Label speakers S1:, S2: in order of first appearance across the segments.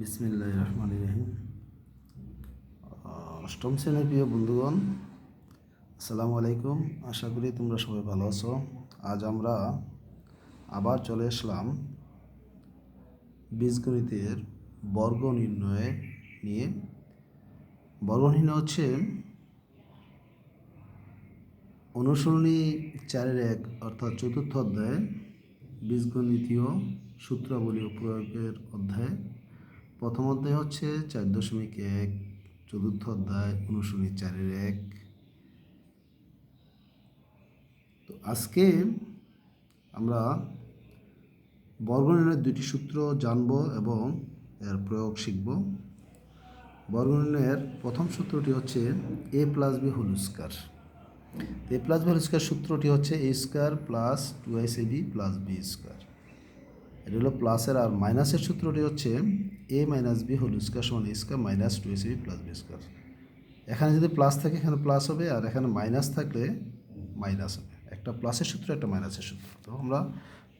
S1: বিসমিল্লাহ রহমান রহিম অষ্টম শ্রেণির প্রিয় বন্ধুগণ, আসসালামু আলাইকুম। আশা করি তোমরা সবাই ভালো আছো। আজ আমরা আবার চলে আসলাম বীজগণিতের বর্গ নির্ণয় নিয়ে। বর্গ নির্ণয় হচ্ছে অনুসরণী চারের এক, অর্থাৎ চতুর্থ অধ্যায় বীজগণিতীয় সূত্রাবলী প্রয়োগের অধ্যায়। প্রথম অধ্যায় হচ্ছে চার দশমিক এক, চতুর্থ অধ্যায় অনুসরণী চারের এক। তো আজকে আমরা বর্গনির্ণয়ের দুটি সূত্র জানব এবং এর প্রয়োগ শিখব। বর্গনির্ণয়ের প্রথম সূত্রটি হচ্ছে A plus B whole square. A plus B whole square সূত্রটি হচ্ছে A square plus two S A B plus B square. এটা হলো প্লাসের আর মাইনাসের সূত্রটি হচ্ছে A minus B whole square সমান A square minus two S B plus B square এখানে যদি প্লাস থাকে, এখানে প্লাস হবে, আর এখানে মাইনাস থাকলে মাইনাস হবে। একটা প্লাসের সূত্র, একটা মাইনাসের সূত্র। তো আমরা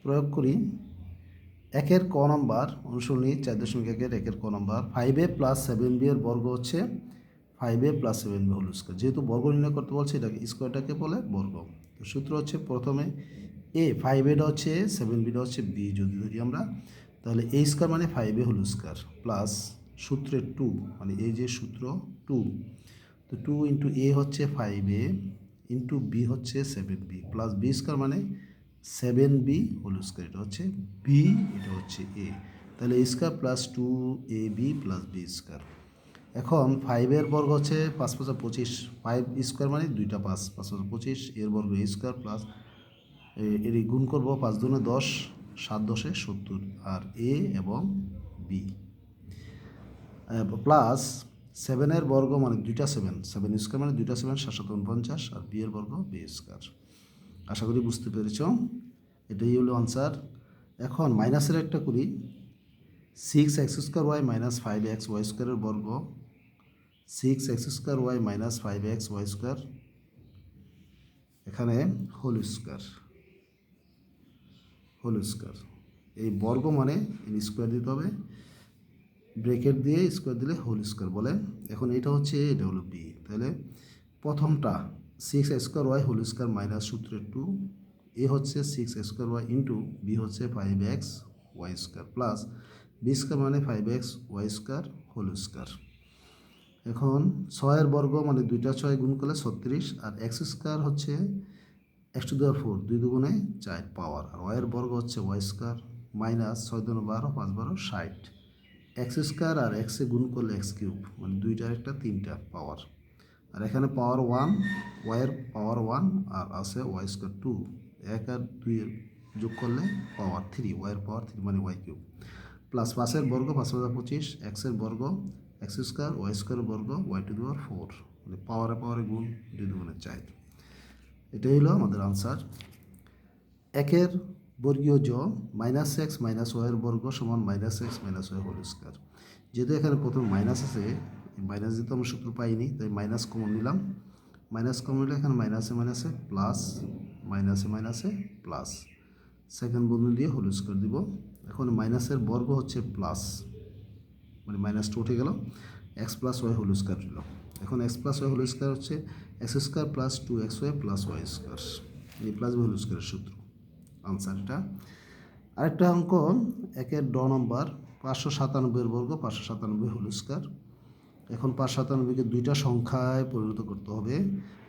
S1: প্রয়োগ করি একের ক নম্বর অনুসরণী চার দশমিক একের একের ক number five A plus seven B এর বর্গ হচ্ছে five A plus seven B whole square যেহেতু বর্গ নির্ণয় করতে বলছে, এটাকে স্কোয়ারটাকে বলে বর্গ। তো সূত্র হচ্ছে প্রথমে এ ফাইভ এটা হচ্ছে সেভেন বিটা হচ্ছে বি যদি ধরি আমরা, তাহলে এ স্কোয়ার মানে five A whole square plus সূত্রের টু মানে এই যে সূত্র টু তো টু ইন্টু এ হচ্ছে ফাইভ এ ইন্টু বি হচ্ছে seven B plus B square মানে সেভেন বি হোল স্কোয়ার এটা হচ্ছে বি এটা হচ্ছে এ তাহলে A square plus two A B plus B square এখন ফাইভের বর্গ হচ্ছে পাঁচ পাঁচ পঁচিশ ফাইভ স্কোয়ার মানে দুইটা পাঁচ পাঁচ পাঁচ পঁচিশ, এর বর্গ এ স্কোয়ার প্লাস এর গুণ করব পাঁচ দুনে দশ, সাত দশে সত্তর। আর এ এবং বি। প্লাস সেভেনের বর্গ মানে দুইটা সেভেন। সেভেন স্কোয়ার মানে দুইটা সেভেন সাতশত উনপঞ্চাশ, আর বি এর বর্গ বি স্কোয়ার। আশা করি বুঝতে পেরেছ? এটাই হলো আনসার এখন মাইনাসের একটা করি। Six X square Y minus five X Y স্কোয়ারের বর্গ। Six X square Y minus five X Y square এখানে হোল স্কোয়ার হোল স্কোয়ার এই বর্গ মানে স্কোয়ার দিতে হবে। ব্রেকেট দিয়ে স্কোয়ার দিলে হোল স্কোয়ার বলে। এখন এটা হচ্ছে এটা হলো বি তাহলে প্রথমটা six square Y whole square minus সূত্রের টু এ হচ্ছে six square Y into B হচ্ছে five X Y square plus B square মানে five X Y square whole square এখন ছয়ের বর্গ মানে দুইটা ছয় গুণ করলে ছত্রিশ। আর এক্স স্কোয়ার হচ্ছে এক্স টু দেওয়ার ফোর, দুই দুগুণে চার পাওয়ার আর ওয়াইয়ের বর্গ হচ্ছে ওয়াই স্কোয়ার মাইনাস ছয় দুগুণ বারো, পাঁচ বারো, ষাট। এক্স স্কোয়ার আর এক্সে গুণ করলে এক্স কিউব মানে দুইটার একটা তিনটা পাওয়ার আর এখানে পাওয়ার ওয়ান ওয়াইয়ের পাওয়ার ওয়ান আর আছে ওয়াই স্কোয়ার টু এক আর দুই যোগ করলে পাওয়ার থ্রি ওয়াইয়ের পাওয়ার থ্রি মানে ওয়াই কিউব প্লাস পাঁচের বর্গ, পাঁচ হাজার পঁচিশ এক্সের বর্গ এক্স স্কোয়ার ওয়াই স্কোয়ারের বর্গ ওয়াই টু দেওয়ার ফোর মানে পাওয়ারে পাওয়ারে গুণ, দুই দুগুণের চার। এটাই হলো আমাদের আনসার একের বর্গীয় জ মাইনাস এক্স মাইনাস ওয়ের বর্গ সমান minus X minus Y whole square যেহেতু এখানে প্রথম মাইনাস আছে মাইনাস যেহেতু আমরা সূত্র পাইনি, তাই মাইনাস কমন নিলাম। মাইনাস কমন নিলে এখানে মাইনাসে মাইনাসে প্লাস মাইনাসে মাইনাসে প্লাস সেকেন্ড বন্ধু দিয়ে হোল স্কোয়ার দিব। এখন মাইনাসের বর্গ হচ্ছে প্লাস মানে মাইনাসটা উঠে গেল। X plus Y whole square দিল। এখন X plus Y whole square হচ্ছে X square plus two X Y plus Y square এই প্লাস হোল স্কোয়ারের সূত্র। আনসার এটা আরেকটা অঙ্ক, একের ড নম্বর পাঁচশো সাতানব্বইয়ের বর্গ, পাঁচশো সাতানব্বই হোল স্কোয়ার এখন পাঁচশো সাতানব্বইকে দুইটা সংখ্যায় পরিণত করতে হবে।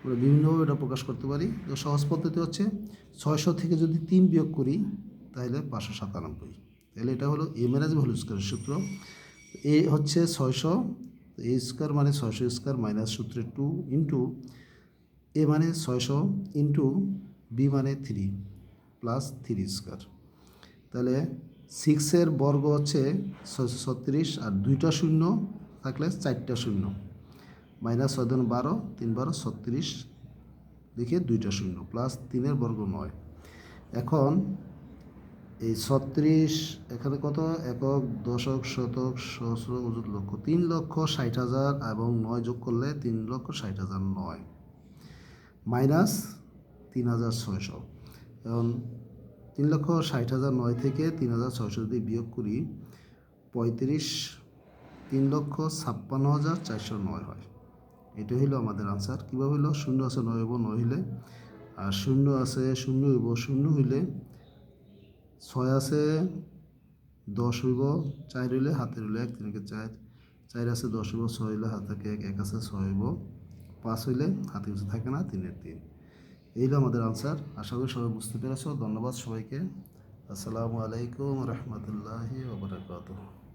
S1: আমরা বিভিন্নভাবে এটা প্রকাশ করতে পারি। তো সহজ পদ্ধতি হচ্ছে ছয়শো থেকে যদি তিন বিয়োগ করি, তাহলে পাঁচশো সাতানব্বই। তাহলে এটা হলো এ ম্যানেজ হোল স্কোয়ারের সূত্র। এ হচ্ছে ছয়শো এ স্কোয়ার মানে ছয়শো স্কোয়ার মাইনাস সূত্রের টু ইন্টু এ মানে ছয়শো ইন্টু বি মানে থ্রি প্লাস থ্রি স্কোয়ার তাহলে সিক্সের বর্গ হচ্ছে ছয়শো ছত্রিশ আর দুইটা শূন্য থাকলে চারটা শূন্য। মাইনাস ছয় দুন বারো, তিন বারো, ছত্রিশ লিখে দুইটা শূন্য প্লাস তিনের বর্গ নয়। এখন এই ছত্রিশ, এখানে কত? একক, দশক, শতক, সহস্র, অযুত লক্ষ। তিন লক্ষ ষাট হাজার এবং নয় যোগ করলে তিন লক্ষ ষাট হাজার নয়। মাইনাস তিন হাজার ছয়শো। এখন তিন লক্ষ ষাট হাজার নয় থেকে তিন হাজার ছয়শো যদি বিয়োগ করি, পঁয়ত্রিশ, তিন লক্ষ ছাপ্পান্ন হাজার চারশো নয় হয়। এটা হইল আমাদের আনসার কীভাবে হইল? শূন্য আছে নয় হইব, নয় হইলে। আর শূন্য আছে, শূন্য হইব, শূন্য হইলে ছয় আছে, দশ হইব, চার হইলে হাতে হইলে এক তিনকে চার। চার আছে, দশ হইব, ছয় হইলে হাতে থাকে এক এক আছে, ছয় হইব। পাঁচ হইলে হাতে কিছু থাকে না, তিনের তিন। এই হলো আমাদের আনসার। আশা করি সবাই বুঝতে পেরেছ। ধন্যবাদ সবাইকে। আসসালামু আলাইকুম রহমতুল্লাহি